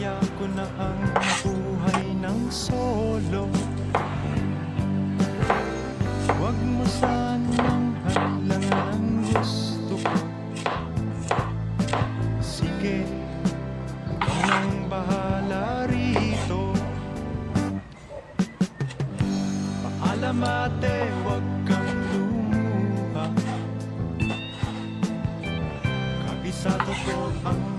Kaya ko na ang mabuhay ng solo. Huwag mo sanang hadlangan ang gusto ko. Sige, ikaw bahala rito. Paalam ate, huwag kang lumuha. Kabisado ko ang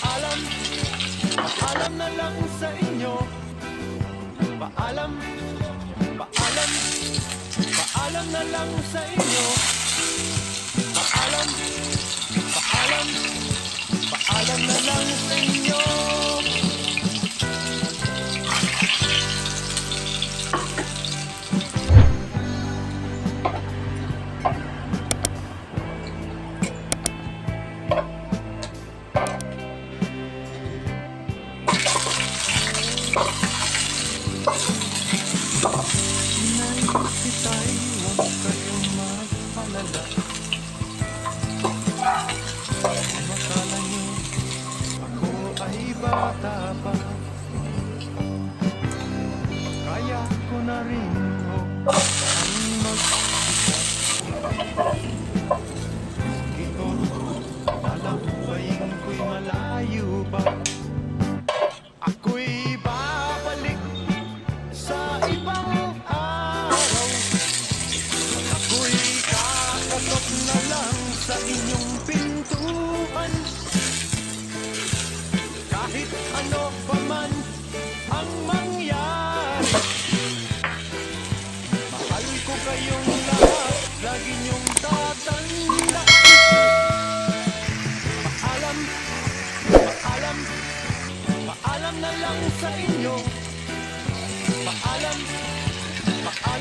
paalam, paalam na lang sa inyo. Paalam, paalam, paalam na lang sa inyo. Paalam, paalam, paalam na lang sa inyo bata pa. Kaya ko na rin ho. Ang mag-isa Ito, lalabayin ko'y malayo ba? Ako'y babalik sa ibang araw. Ako'y kakatok na lang sa inyong pintuan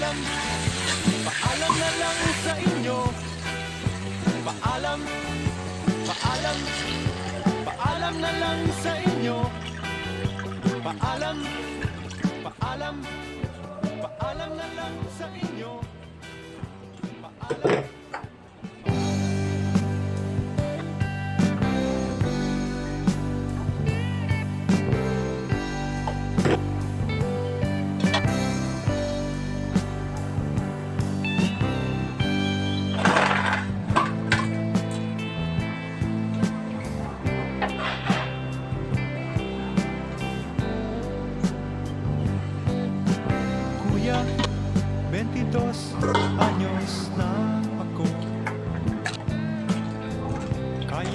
paalam, paalam na lang sa inyo. Paalam, paalam, paalam na lang sa inyo. Paalam, paalam, paalam na lang sa inyo. Paalam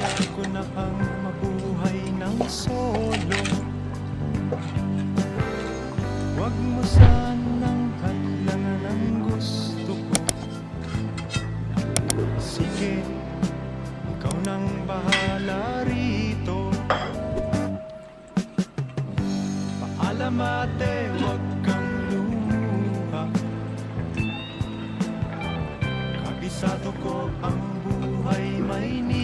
Kaya ko na ang mabuhay ng solo. Huwag mo sanang hadlangan ang gusto ko. Sige, ikaw nang bahala rito. Paalam ate, huwag kang lumuha. Ko ang buhay Maynila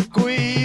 Ang ilang karagatan Ako'y